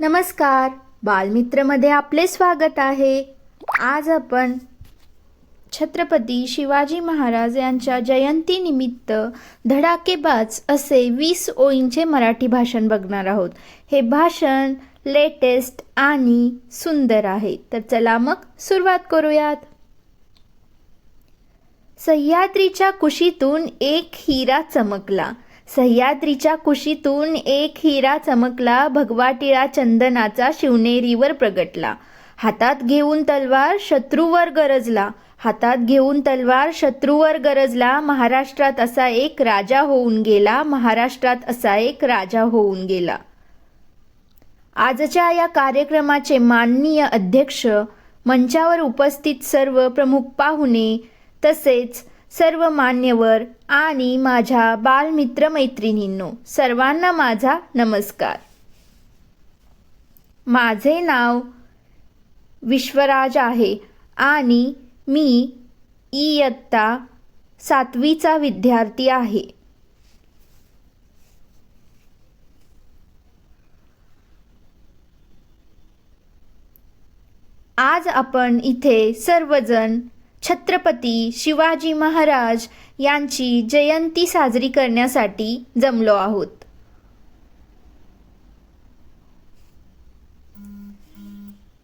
नमस्कार. बालमित्रमध्ये आपले स्वागत आहे. आज आपण छत्रपती शिवाजी महाराज यांच्या जयंतीनिमित्त धडाकेबाज असे वीस ओळींचे मराठी भाषण बघणार आहोत. हे भाषण लेटेस्ट आणि सुंदर आहे. तर चला मग सुरुवात करूयात. सह्याद्रीच्या कुशीतून एक हिरा चमकला. सह्याद्रीच्या कुशीतून एक हिरा चमकला भगवा टिळा चंदनाचा शिवनेरीवर प्रगटला. हातात घेऊन तलवार शत्रूवर गरजला. हातात घेऊन तलवार शत्रूवर गरजला. महाराष्ट्रात असा एक राजा होऊन गेला. महाराष्ट्रात असा एक राजा होऊन गेला. आजच्या या कार्यक्रमाचे माननीय अध्यक्ष मंचावर उपस्थित सर्व प्रमुख पाहुणे तसेच सर्व मान्यवर आणि माझ्या बालमित्र मैत्रिणींनो सर्वांना माझा नमस्कार. माझे नाव विश्वराज आहे आणि मी इयत्ता सातवीचा विद्यार्थी आहे. आज आपण इथे सर्वजण छत्रपती शिवाजी महाराज यांची जयंती साजरी करण्यासाठी जमलो आहोत.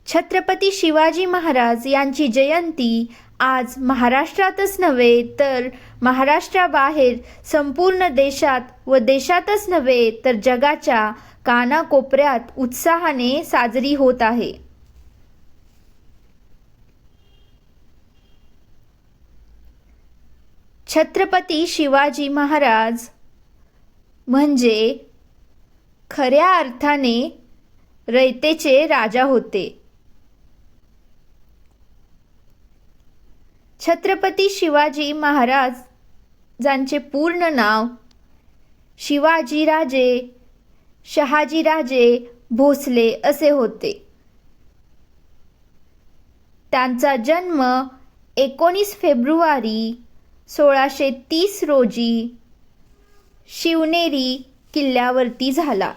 छत्रपती शिवाजी महाराज यांची जयंती आज महाराष्ट्रातच नव्हे तर महाराष्ट्राबाहेर संपूर्ण देशात व देशातच नव्हे तर जगाच्या कानाकोपऱ्यात उत्साहाने साजरी होत आहे. छत्रपती शिवाजी महाराज म्हणजे खऱ्या अर्थाने रयतेचे राजा होते. छत्रपती शिवाजी महाराज ज्यांचे पूर्ण नाव शिवाजीराजे शहाजीराजे भोसले असे होते. त्यांचा जन्म एकोणीस फेब्रुवारी सोळाशे तीस रोजी शिवनेरी किल्ल्यावरती झाला.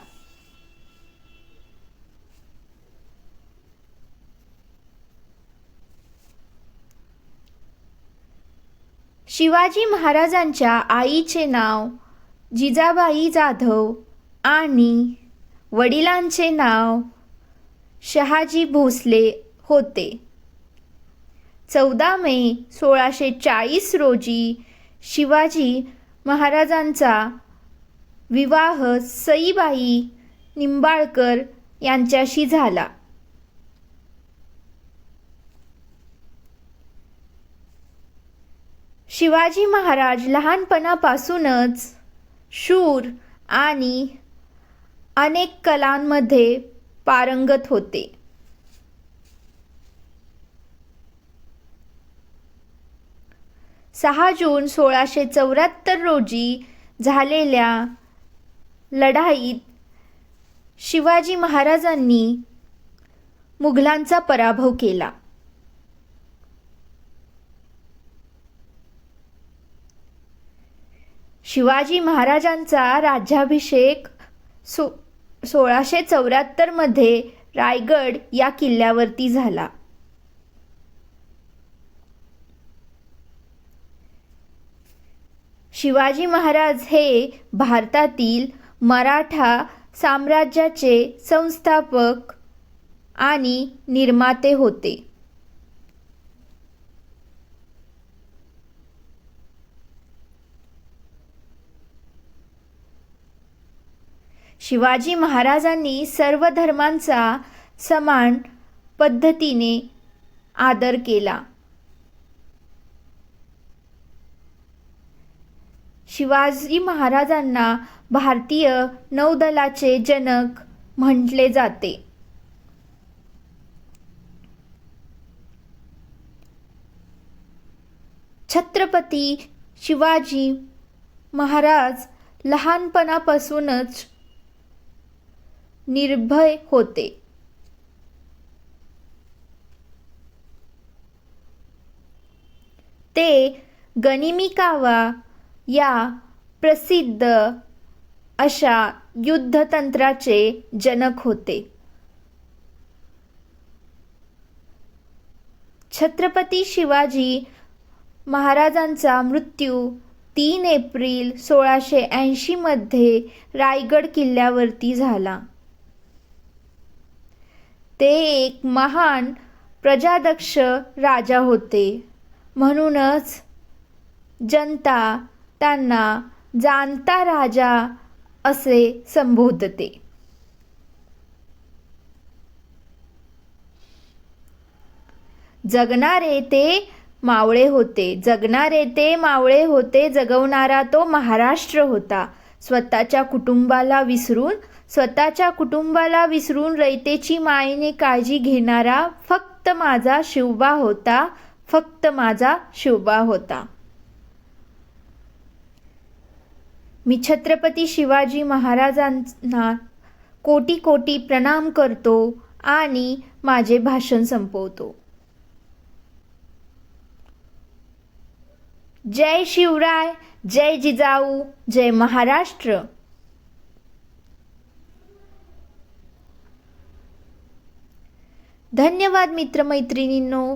शिवाजी महाराजांच्या आईचे नाव जिजाबाई जाधव आणि वडिलांचे नाव शहाजी भोसले होते. चौदा मे सोळाशे चाळीस रोजी शिवाजी महाराजांचा विवाह सईबाई निंबाळकर यांच्याशी झाला. शिवाजी महाराज लहानपणापासूनच शूर आणि अनेक कलांमध्ये पारंगत होते. सहा जून सोळाशे चौऱ्याहत्तर रोजी झालेल्या लढाईत शिवाजी महाराजांनी मुघलांचा पराभव केला. शिवाजी महाराजांचा राज्याभिषेक सो सोळाशे चौऱ्याहत्तरमध्ये रायगड या किल्ल्यावरती झाला. शिवाजी महाराज हे भारतातील मराठा साम्राज्याचे संस्थापक आणि निर्माते होते. शिवाजी महाराजांनी सर्व धर्मांचा समान पद्धतीने आदर केला. शिवाजी महाराजांना भारतीय नौदलाचे जनक म्हटले जाते. छत्रपती शिवाजी महाराज लहानपणापासूनच निर्भय होते. ते गनिमिकावा या प्रसिद्ध अशा युद्धतंत्राचे जनक होते. छत्रपती शिवाजी महाराजांचा मृत्यू तीन एप्रिल सोळाशे ऐंशीमध्ये रायगड किल्ल्यावरती झाला. ते एक महान प्रजादक्ष राजा होते. म्हणूनच जनता त्यांना जाणता राजा असे संबोधते. जगणारे ते मावळे होते. जगणारे ते मावळे होते. जगवणारा तो महाराष्ट्र होता. स्वतःच्या कुटुंबाला विसरून स्वतःच्या कुटुंबाला विसरून रयतेची मायेने काळजी घेणारा फक्त माझा शिवबा होता. फक्त माझा शिवबा होता. मी छत्रपती शिवाजी महाराजांना कोटी कोटी प्रणाम करतो आणि माझे भाषण संपवतो. जय शिवराय जय जिजाऊ जय महाराष्ट्र. धन्यवाद मित्रमैत्रिणींनो.